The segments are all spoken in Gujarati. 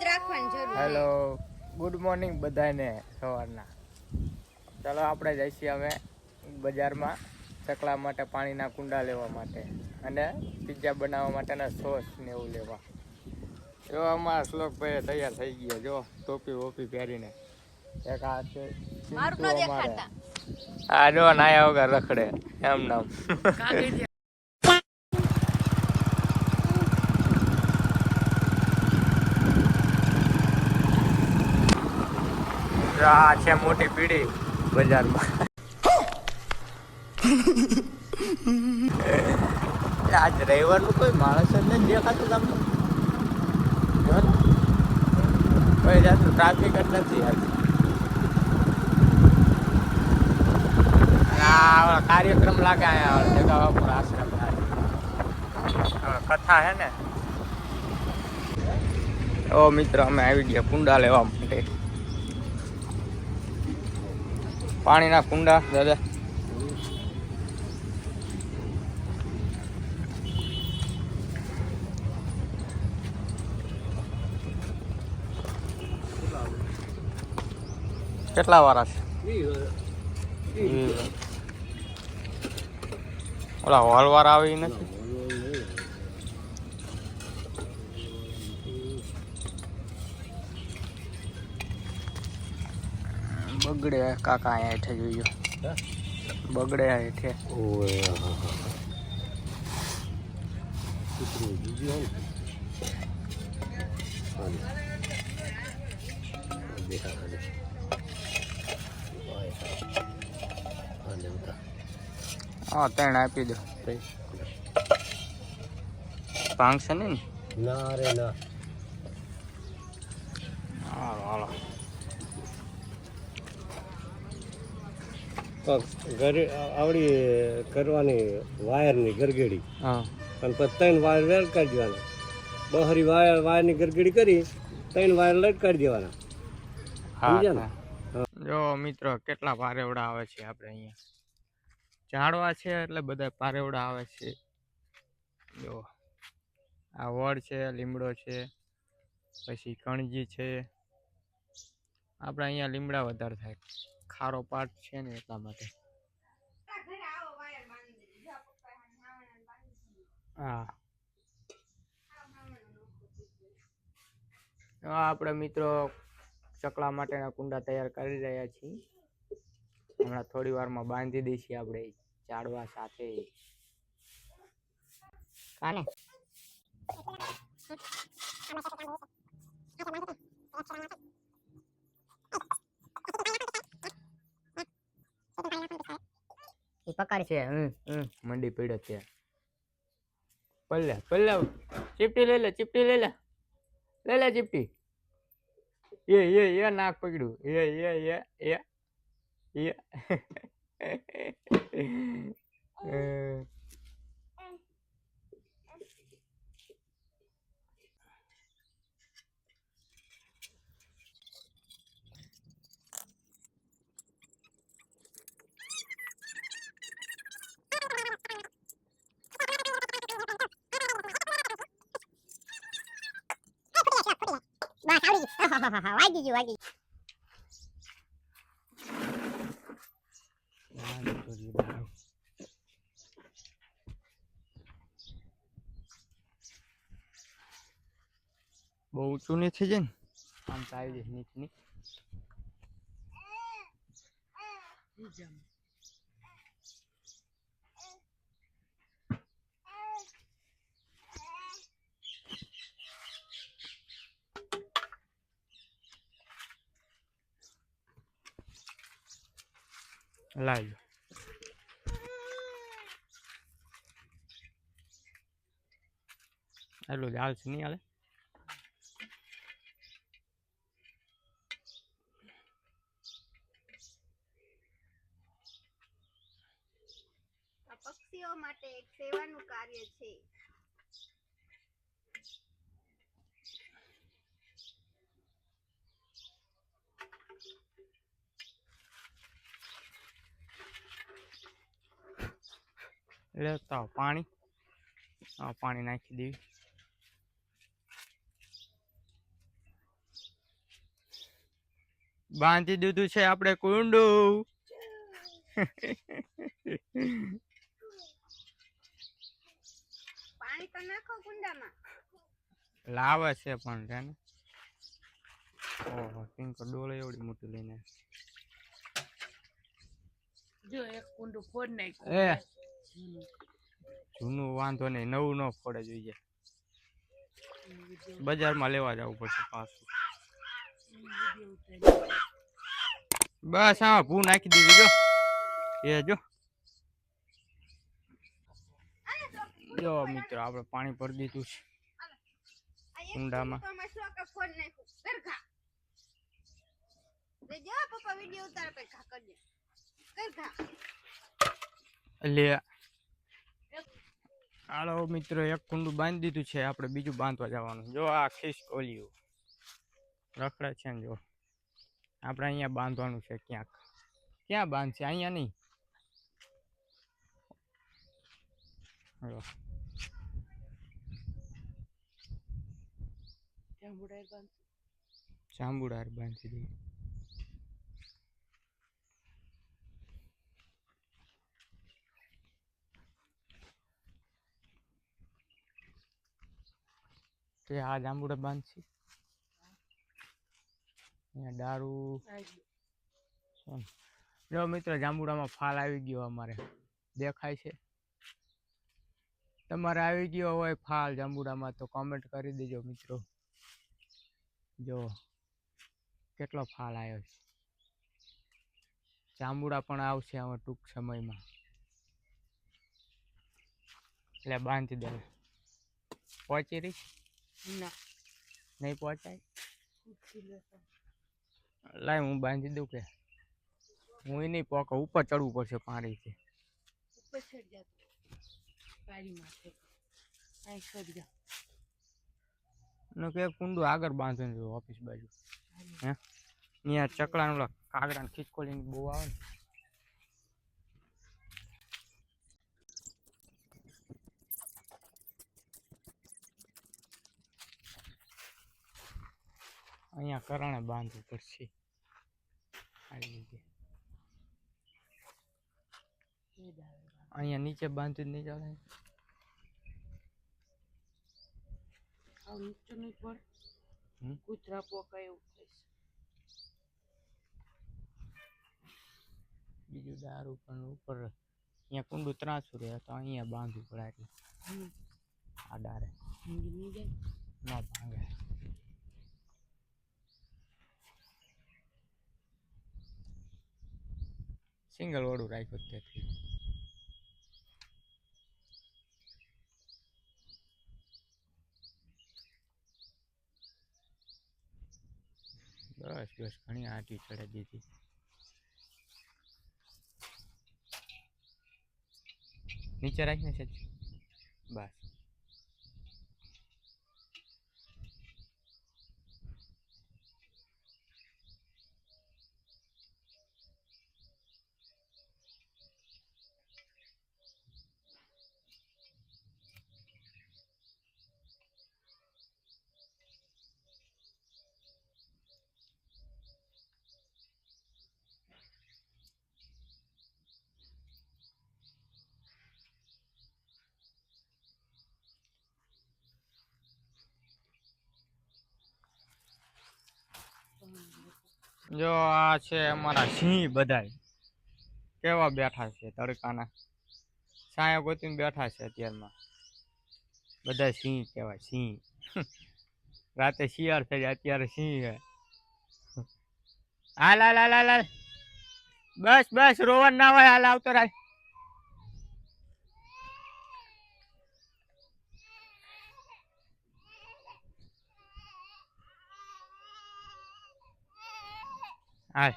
જ રાખવાની જરૂર હેલો ગુડ મોર્નિંગ બધાને સવારના. ચાલો આપણે જઈશું અમે બજારમાં ચકલા માટે પાણીના કુંડા લેવા માટે અને પિઝા બનાવવા માટેના સોસ ને એવું લેવા. જો અમારા શ્લોકભાઈ તૈયાર થઈ ગયા જો ટોપી વોપી પહેરીને. એક આ છે. આ જો નાયા વગર રખડે એમ નામ. જો આ છે મોટી પીડી બજારમાં. આજ રવિવારનું કોઈ માણસ જ નથી દેખાતું તમને? કોઈ જાતનું ટ્રાફિક જ નથી યાર આ કાર્યક્રમ લાગે અહીંયા જગાવાપુર આશ્રમ. કથા હે ને? ઓ મિત્ર, અમે આવી ગયા કુંડા લેવા માટે. પાણીના કુંડા દાદા. કેટલા વાળા છે? ઓલા હોલ વાળા આવી નથી? બગડે કાકા અહીંયા હેઠે જોઈજો બગડે હેઠે. હા ત્રણ આપી દો. ભાંગશે ને? ના રે ના હાલો હાલો ઘરે આવડી કરવાની વાયરની ગરગેડી. હા. અને પછી ત્રણ વાયર લટકાવી દેવાના. બહરી વાયર વાયરની ગરગેડી કરી ત્રણ વાયર લટકાવી દેવાના. સમજ્યા ને? જો મિત્રો કેટલા પારેવડા આવે છે આપણે અહીંયા? ઝાડવા છે એટલે બધા પારેવડા આવે છે. જો આ વડ છે લીમડો છે પછી કણજી છે. આપણે અહીંયા લીમડા વધારે થાય. ખારો પાટ છે ને એટલા માટે. હા. આપણે મિત્રો ચકલા માટેના કુંડા તૈયાર કરી રહ્યા છીએ. હમણાં થોડી વારમાં બાંધી દઈશું આપણે ઝાડવા સાથે. Thank એ પકડ. છે, હમ હમ, મંડી પડ્યો છે. પલ્લે પલ્લે, ચીપટી લઈ લે, ચીપટી લઈ લે. લઈ લે ચીપટી. એ એ એ નાક પકડ્યું. એ એ એ એ એ અ, બસ આવડી ગઈ વાગી ગયું વાગી બહુ ઊંચું નહીં થઈ જાય ને આમ તો આવી જાય નીચની લાવી લો એટલું જ હાલશે નહીં હાલે આ પક્ષીઓ માટે એક સેવાનું કાર્ય છે લેતા પાણી. આ પાણી નાખી દેવી. બાંધી દીધું છે આપણે કુંડું. પાણી તો નાખો કુંડામાં. લાવે છે પણ છે ને. ઓહો પિંકો ડોલે એવડી મોટી લઈને. જો એક કુંડું ફોડ નાખ્યું. જૂનું વાંધો નહીં નવું ન ફોડે જોઈએ. બજારમાં લેવા જવું પડશે પાછું. બસ હા ભૂ નાખી દીધી જો. એ જો. જો મિત્રો આપણે પાણી ભરી દીધું છે. કુંડામાં. લે જો પપ્પા વિડિયો ઉતાર પછી ઘા કરજે ગરઘા લે હાલો મિત્રો એક કુંડું બાંધી દીધું છે આપણે બીજું બાંધવા જવાનું. જો આ ખીસ કોલિયું રખડે છે ને જો. આપણે અહીંયા બાંધવાનું છે ક્યાંક. ક્યાં બાંધશે? અહીંયા નહીં. જાંબુડાર બાંધી દઈએ તે આ જાંબુડા બાંધશે અહીંયા દારૂ છે. જો મિત્રો જાંબુડામાં ફાલ આવી ગયો અમારે. દેખાય છે? તમારે આવી ગયો હોય ફાલ જાંબુડામાં તો કોમેન્ટ કરી દેજો મિત્રો. જો કેટલો ફાલ આવ્યો છે. જાંબુડા પણ આવશે હવે ટૂંક સમયમાં. એટલે બાંધી દે પહોંચી રહી ના. નહીં પહોંચાય? લાય હું બાંધી દઉં કે? હું એ નહીં પોક ઉપર ચડવું પડશે પાણીથી. ઉપર ચડ જા તું. પારી અહીં ચડ જા. ને કે કુંડું આગળ બાંધવાનું છે ઓફિસ બાજુ. હે? અહીંયા ચકડાનું ઓલા કાગડા ખીચકોલીની બહુ આવે ને. અહીંયા કરણે બાંધવું પડશે. આવી રીતે એ દાવે બા. અહીંયા નીચે બાંધ્યું જ નહીં ચાલે આવ નીચું નહીં પડ. હમ? કૂતરા પોકા એવું થશે બીજું દારૂ પણ ઉપર અહીંયા કુંડું ત્રાસું રહે તો અહીંયા બાંધવું પડે એટલે. હમ. આ ડારે. ઊંઘી નહીં જાય. ન ભાંગે. સિંગલ વાળું રાખ્યું ત્યાંથી બસ બસ ઘણી આટી ચડાવી દીધી. નીચે રાખીને છે બસ. જો આ છે અમારા સિંહ બધાય. કેવા બેઠા છે તડકાના? સાયા ગોતીને બેઠા છે અત્યારમાં. બધા સિંહ કહેવાય, સિંહ. રાતે શિયાળ થઈ જાય અત્યારે સિંહ હા હાલ હાલ હાલ હાલ. બસ બસ રોવન ના હોય, હાલ આવતો રાય. હાલ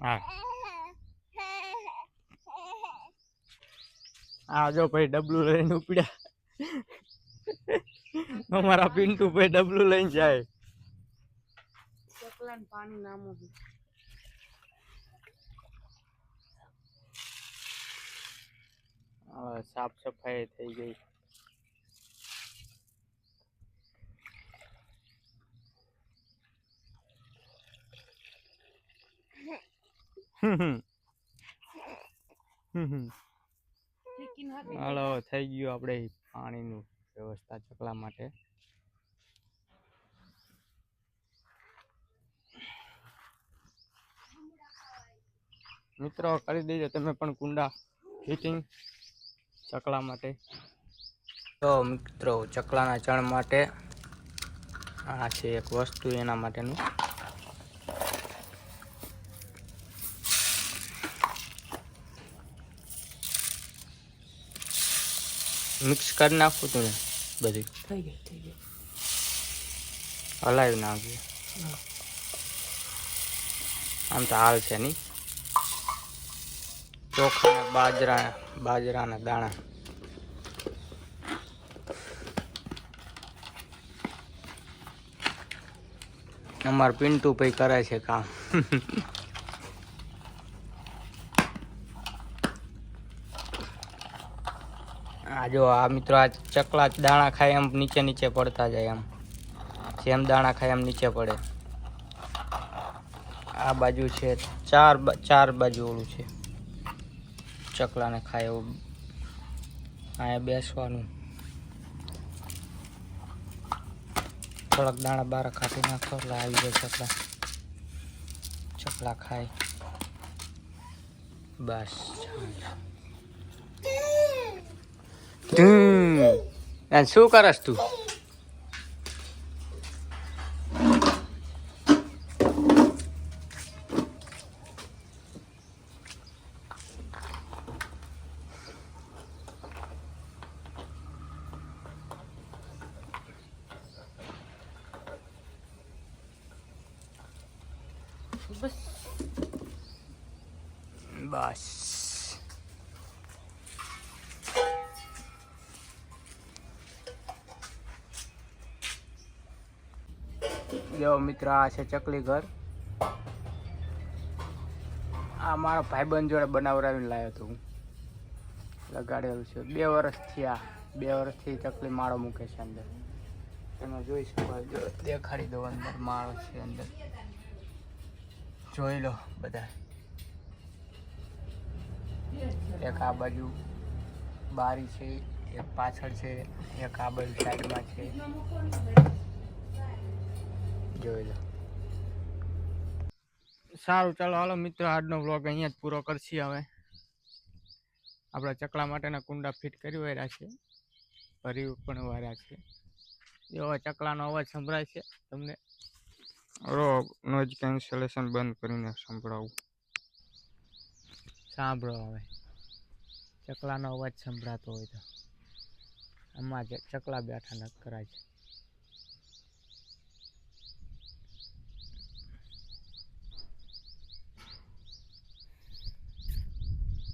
હા આ જો ભાઈ ડબલું લઈને ઉપડ્યા. અમારા પિન્ટુ ભાઈ ડબલું લઈને જાય. પાણી નામું. સાફ સફાઈ થઈ ગઈ હમ હમ. હમ હમ. ચીકીને હાથે હાલો થઈ ગયું આપણે પાણીનું વ્યવસ્થા ચકલા માટે. મિત્રો કરી દેજો તમે પણ કુંડા ફિટિંગ ચકલા માટે. તો મિત્રો ચકલાના ચણ માટે આ છે એક વસ્તુ એના માટેનું. મિક્સ કરી નાખું તું બધું. થઈ ગઈ થઈ હલાવી નાખજો. આમ તો હાલ છે નહીં. ચોખા ને બાજરા બાજરાના દાણા. અમારા પિન્ટુ ભાઈ કરે છે કામ. આ જો આ મિત્રો આ ચકલા દાણા ખાય એમ નીચે નીચે પડતા જાય એમ. જેમ દાણા ખાય એમ નીચે પડે. આ બાજુ છે ચાર ચાર બાજુ ઓલું છે. ચકલાને ખાય એવું. અહીંયા બેસવાનું. થોડાક દાણા બાર કાઢી નાખો, એટલે આવી જાય ચકલા. ચકલા ખાય. બસ શું કરસ તું બસ બસ જો મિત્ર, આ છે ચકલી ઘર. આ મારો ભાઈબંધ જોડે બનાવડાવીને લાવ્યો હતો હું. લગાડેલું છે. બે વર્ષથી આ બે વર્ષથી ચકલી માળો મૂકે છે અંદર. તમે જોઈ શકો જો, દેખાડી દો અંદર માળો છે અંદર. જોઈ લો બધા. એક આ બાજુ બારી છે, એક પાછળ છે, એક આ બાજુ સાઈડમાં છે. જોઈ લો. સારું ચાલો હાલો મિત્રો આજનો વ્લોગ અહીંયા જ પૂરો કરશી હવે. આપણા ચકલા માટેના કુંડા ફિટ કરી વાર્યા છે. ભરી પણ વાર્યા છે. એવો ચકલાનો અવાજ સંભળાય છે. તમને રોગ નોઇઝ કેન્સલેશન બંધ કરીને સંભળાવું. સાંભળો હવે. ચકલાનો અવાજ સંભળાતો હોય તો. આમાં જ ચકલા બેઠા ન કરાય છે.